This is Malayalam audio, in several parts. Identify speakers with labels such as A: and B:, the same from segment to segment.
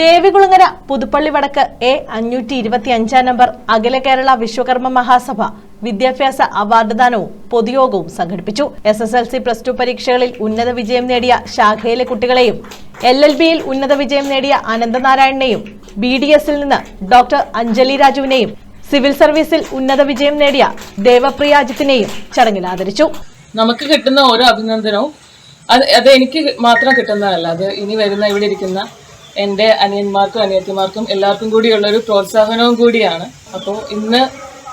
A: ദേവികുളങ്ങര പുതുപ്പള്ളി വടക്ക് എ അഞ്ഞൂറ്റി ഇരുപത്തി അഞ്ചാം നമ്പർ അഖില കേരള വിശ്വകർമ്മ മഹാസഭ. വിദ്യാഭ്യാസ അവാർഡ് ദാനവും പൊതുയോഗവും സംഘടിപ്പിച്ചു. S S L C plus two പരീക്ഷകളിൽ ഉന്നത വിജയം നേടിയ ശാഖയിലെ കുട്ടികളെയും എൽ എൽ ബിയിൽ ഉന്നത വിജയം നേടിയ അനന്തനാരായണനെയും ബി ഡി എസിൽ നിന്ന് ഡോക്ടർ അഞ്ജലി രാജുവിനെയും സിവിൽ സർവീസിൽ ഉന്നത വിജയം നേടിയ ദേവപ്രിയാജിത്തിനെയും ചടങ്ങിൽ ആദരിച്ചു.
B: നമുക്ക് കിട്ടുന്ന ഓരോ അഭിനന്ദനവും അത് അത് എനിക്ക് മാത്രം കിട്ടുന്നതല്ല. അത് ഇനി വരുന്ന ഇവിടെ ഇരിക്കുന്ന എന്റെ അനിയന്മാർക്കും അനിയത്തിമാർക്കും എല്ലാവർക്കും കൂടിയുള്ള ഒരു പ്രോത്സാഹനവും കൂടിയാണ്. അപ്പോൾ ഇന്ന്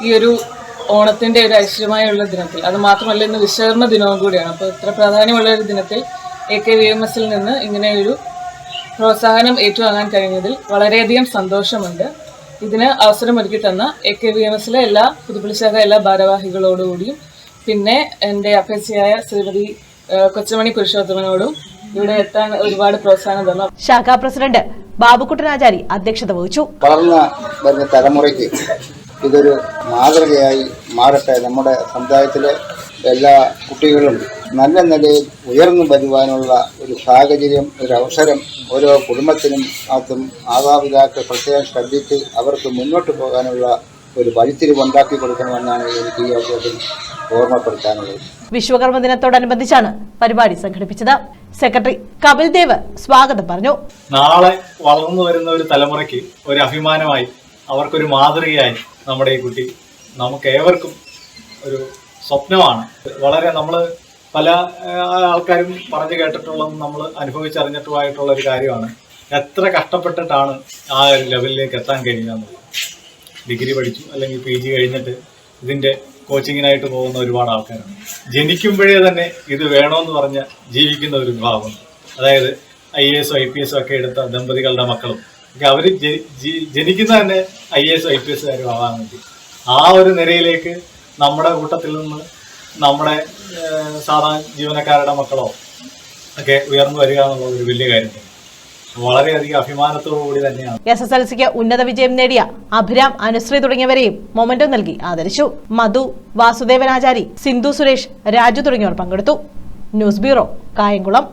B: ഈ ഒരു ഓണത്തിന്റെ ഒരു ഐശ്വര്യമായുള്ള ദിനത്തിൽ അത് മാത്രമല്ല ഇന്ന് വിശ്വകർമ്മ ദിനവും കൂടിയാണ്. അപ്പോൾ ഇത്ര പ്രാധാന്യമുള്ള ഒരു ദിനത്തിൽ എ കെ വി എം എസിൽ നിന്ന് ഇങ്ങനെ ഒരു പ്രോത്സാഹനം ഏറ്റുവാങ്ങാൻ കഴിഞ്ഞതിൽ വളരെയധികം സന്തോഷമുണ്ട്. ഇതിന് അവസരമൊരുക്കി തന്ന എ കെ വി എം എസിലെ എല്ലാ പുതുപ്പള്ളിശാഖ എല്ലാ ഭാരവാഹികളോടുകൂടിയും പിന്നെ എന്റെ അഭ്യസിയായ ശ്രീമതി കൊച്ചുമണി പുരുഷോത്തമനോടും ഇവിടെ എത്താൻ ഒരുപാട് പ്രോത്സാഹനം തന്നു.
A: ശാഖാ പ്രസിഡന്റ് ബാബുക്കുട്ടനാചാരി അധ്യക്ഷത വഹിച്ചു.
C: വളർന്ന വരുന്ന തലമുറയ്ക്ക് ഇതൊരു മാതൃകയായി മാറട്ടെ. നമ്മുടെ സമുദായത്തിലെ എല്ലാ കുട്ടികളും നല്ല നിലയിൽ ഉയർന്നു വരുവാനുള്ള ഒരു സാഹചര്യം ഒരു അവസരം ഓരോ കുടുംബത്തിനും അതും മാതാപിതാക്കൾ പ്രത്യേകം ശ്രദ്ധിച്ച് അവർക്ക് മുന്നോട്ട് പോകാനുള്ള ഒരു വഴിത്തിരിവുണ്ടാക്കി കൊടുക്കണമെന്നാണ് എനിക്ക് ഈ അവസരത്തിൽ ഓർമ്മപ്പെടുത്താനുള്ളത്.
A: വിശ്വകർമ്മ ദിനത്തോടനുബന്ധിച്ചാണ് പരിപാടി സംഘടിപ്പിച്ചത്. സെക്രട്ടറി കപിൽ ദേവ് സ്വാഗതം പറഞ്ഞു.
D: നാളെ വളർന്നു വരുന്ന ഒരു തലമുറയ്ക്ക് ഒരു അഭിമാനമായി അവർക്കൊരു മാതൃകയായി നമ്മുടെ ഈ കുട്ടി നമുക്ക് ഏവർക്കും ഒരു സ്വപ്നമാണ്. വളരെ നമ്മൾ പല ആൾക്കാരും പറഞ്ഞു കേട്ടിട്ടുള്ളതും നമ്മൾ അനുഭവിച്ചറിഞ്ഞിട്ടുമായിട്ടുള്ള ഒരു കാര്യമാണ്. എത്ര കഷ്ടപ്പെട്ടിട്ടാണ് ആ ഒരു ലെവലിലേക്ക് എത്താൻ കഴിയുക ഡിഗ്രി പഠിച്ചു അല്ലെങ്കിൽ പി ജി കഴിഞ്ഞിട്ട് ഇതിന്റെ കോച്ചിങ്ങിനായിട്ട് പോകുന്ന ഒരുപാട് ആൾക്കാരാണ് ജനിക്കുമ്പോഴേ തന്നെ ഇത് വേണമെന്ന് പറഞ്ഞ ജീവിക്കുന്ന ഒരു വിഭാഗം. അതായത് I S I P S ഒക്കെ എടുത്ത ദമ്പതികളുടെ മക്കളും. അവർ ജനിക്കുന്ന തന്നെ ഐ എസ് ഐ പി എസ്കാരും ആവാൻ വേണ്ടി. ആ ഒരു നിരയിലേക്ക് നമ്മുടെ കൂട്ടത്തിൽ നിന്ന് നമ്മുടെ സാധാരണ ജീവനക്കാരുടെ മക്കളോ ഒക്കെ ഉയർന്നു വരിക എന്നുള്ളത് ഒരു വലിയ കാര്യം തന്നെ
A: എസ് എസ് എൽ സിക്ക് ഉന്നത വിജയം നേടിയ അഭിരാം അനുശ്രീ തുടങ്ങിയവരെയും മൊമെന്റോ നൽകി ആദരിച്ചു. മധു വാസുദേവനാചാരി സിന്ധു സുരേഷ് രാജു തുടങ്ങിയവർ പങ്കെടുത്തു. News bureau Kayamkulam.